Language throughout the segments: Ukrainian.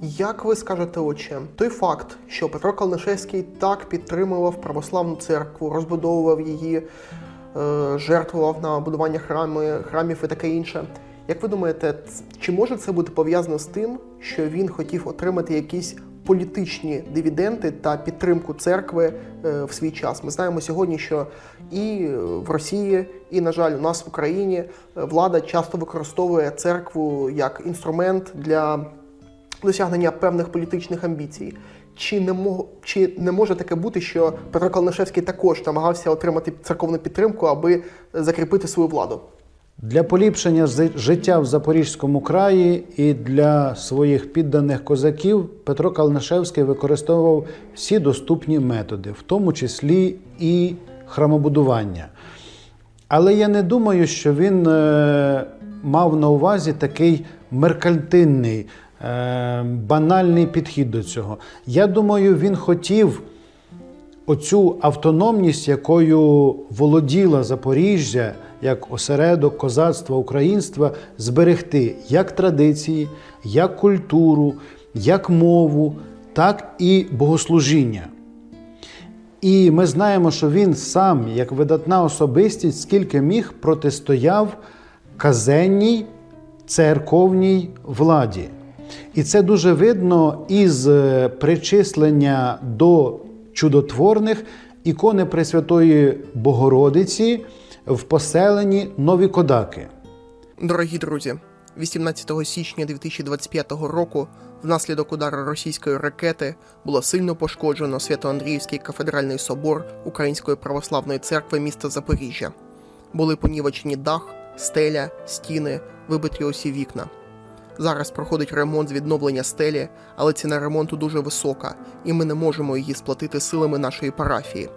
Як ви скажете, отче, той факт, що Петро Калнишевський так підтримував православну церкву, розбудовував її, е, жертвував на будування храми, храмів і таке інше. Як ви думаєте, чи може це бути пов'язано з тим, що він хотів отримати якісь політичні дивіденди та підтримку церкви е, в свій час? Ми знаємо сьогодні, що і в Росії, і, на жаль, у нас в Україні е, влада часто використовує церкву як інструмент для досягнення певних політичних амбіцій. Чи не мо... чи не може таке бути, що Петро Калнишевський також намагався отримати церковну підтримку, аби закріпити свою владу? Для поліпшення життя в Запорізькому краї і для своїх підданих козаків Петро Калнишевський використовував всі доступні методи, в тому числі і храмобудування. Але я не думаю, що він е, мав на увазі такий меркантинний, банальний підхід до цього. Я думаю, він хотів оцю автономність, якою володіла Запоріжжя як осередок козацтва, українства, зберегти як традиції, як культуру, як мову, так і богослужіння. І ми знаємо, що він сам, як видатна особистість, скільки міг протистояв казенній церковній владі. І це дуже видно із е, причислення до чудотворних ікони Пресвятої Богородиці в поселенні Нові Кодаки. Дорогі друзі, 18 січня 2025 року внаслідок удару російської ракети було сильно пошкоджено Свято-Андріївський кафедральний собор Української православної церкви міста Запоріжжя. Були понівечені дах, стеля, стіни, вибиті усі вікна. Зараз проходить ремонт з відновлення стелі, але ціна ремонту дуже висока, і ми не можемо її сплатити силами нашої парафії.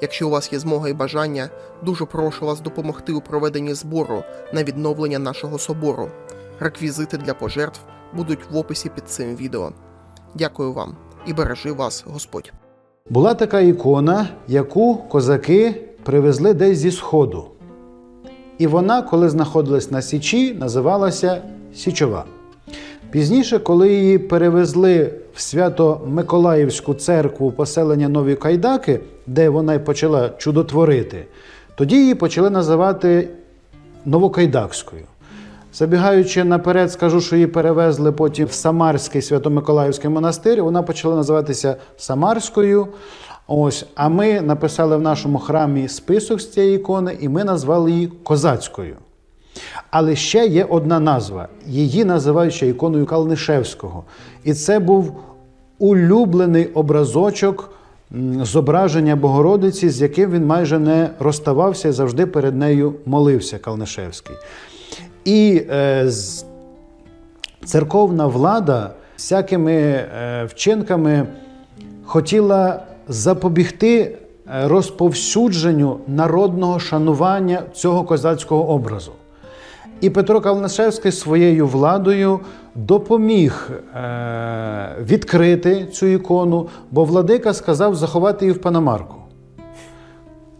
Якщо у вас є змога і бажання, дуже прошу вас допомогти у проведенні збору на відновлення нашого собору. Реквізити для пожертв будуть в описі під цим відео. Дякую вам і бережи вас Господь. Була така ікона, яку козаки привезли десь зі Сходу. І вона, коли знаходилась на Січі, називалася Січова. Пізніше, коли її перевезли в Свято-Миколаївську церкву поселення Нові Кайдаки, де вона й почала чудотворити, тоді її почали називати Новокайдакською. Забігаючи наперед, скажу, що її перевезли потім в Самарський Свято-Миколаївський монастир. Вона почала називатися Самарською. Ось, а ми написали в нашому храмі список з цієї ікони, і ми назвали її Козацькою. Але ще є одна назва. Її називають ще іконою Калнишевського. І це був улюблений образочок зображення Богородиці, з яким він майже не розставався і завжди перед нею молився Калнишевський. І е, церковна влада всякими е, вчинками хотіла запобігти е, розповсюдженню народного шанування цього козацького образу. І Петро Калнишевський своєю владою допоміг е, відкрити цю ікону, бо владика сказав заховати її в Панамарку.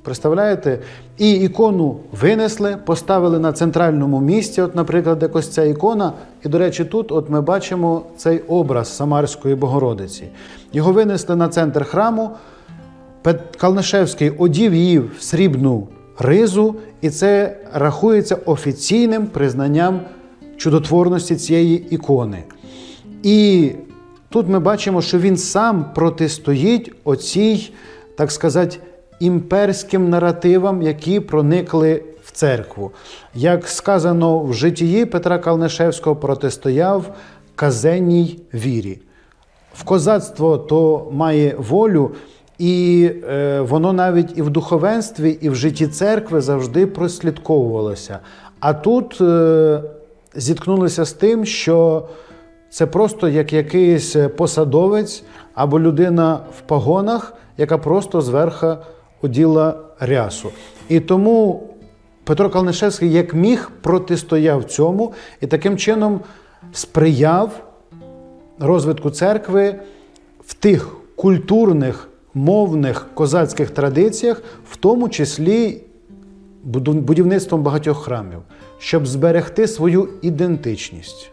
Представляєте? І ікону винесли, поставили на центральному місці, от, наприклад, якось ця ікона. І, до речі, тут от ми бачимо цей образ Самарської Богородиці. Його винесли на центр храму. Калнишевський одів її в срібну ризу, і це рахується офіційним признанням чудотворності цієї ікони. І тут ми бачимо, що він сам протистоїть оцій, так сказати, імперським наративам, які проникли в церкву. Як сказано в житті Петра Калнишевського, протистояв казенній вірі. В козацтво то має волю, і е, воно навіть і в духовенстві, і в житті церкви завжди прослідковувалося. А тут е, зіткнулися з тим, що це просто як якийсь посадовець або людина в погонах, яка просто зверха оділа рясу. І тому Петро Калнишевський як міг протистояв цьому і таким чином сприяв розвитку церкви в тих культурних, мовних козацьких традиціях, в тому числі будівництвом багатьох храмів, щоб зберегти свою ідентичність.